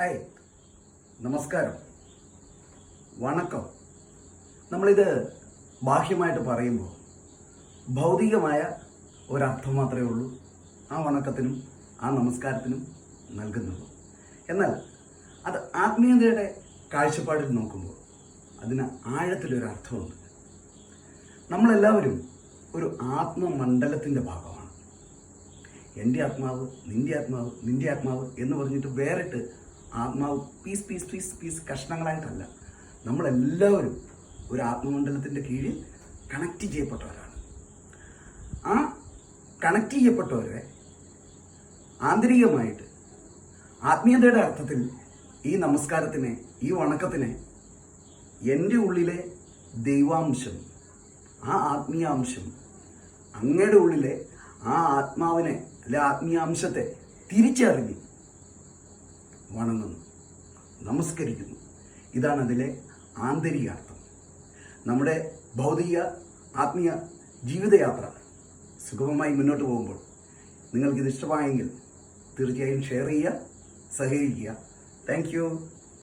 Hi. നമസ്കാരം. വണക്കം. നമ്മളിത് ബാഹ്യമായിട്ട് പറയുമ്പോൾ ഭൗതികമായ ഒരർത്ഥം മാത്രമേ ഉള്ളൂ ആ വണക്കത്തിനും ആ നമസ്കാരത്തിനും നൽകുന്നുള്ളൂ എന്നാൽ അത് ആത്മീയതയുടെ കാഴ്ചപ്പാടിൽ നോക്കുമ്പോൾ അതിന് ആഴത്തിലൊരു അർത്ഥമുണ്ട് നമ്മളെല്ലാവരും ഒരു ആത്മമണ്ഡലത്തിന്റെ ഭാഗമാണ്. എന്റെ ആത്മാവ് നിന്റെ ആത്മാവ് നിന്റെ ആത്മാവ് എന്ന് പറഞ്ഞിട്ട് വേറിട്ട് ആത്മാവ് പീസ് പീസ് പീസ് പീസ് കഷ്ണങ്ങളായിട്ടല്ല. നമ്മളെല്ലാവരും ഒരു ആത്മമണ്ഡലത്തിന്റെ കീഴിൽ കണക്റ്റ് ചെയ്യപ്പെട്ടവരാണ്. ആ കണക്റ്റ് ചെയ്യപ്പെട്ടവരെ ആന്തരികമായിട്ട് ആത്മീയതയുടെ അർത്ഥത്തിൽ ഈ നമസ്കാരത്തിനെ ഈ വണക്കത്തിനെ എന്റെ ഉള്ളിലെ ദൈവാംശം ആ ആത്മീയാംശം അങ്ങയുടെ ഉള്ളിലെ ആ ആത്മാവിനെ അല്ലെ ആത്മീയാംശത്തെ തിരിച്ചറിഞ്ഞ് വണങ്ങുന്നു നമസ്കരിക്കുന്നു. ഇതാണ് അതിലെ ആന്തരികാർത്ഥം. നമ്മുടെ ഭൗതിക ആത്മീയ ജീവിതയാത്ര സുഗമമായി മുന്നോട്ട് പോകുമ്പോൾ നിങ്ങൾക്കിത് ഇഷ്ടമായെങ്കിൽ തീർച്ചയായും ഷെയർ ചെയ്യുക സഹകരിക്കുക. താങ്ക്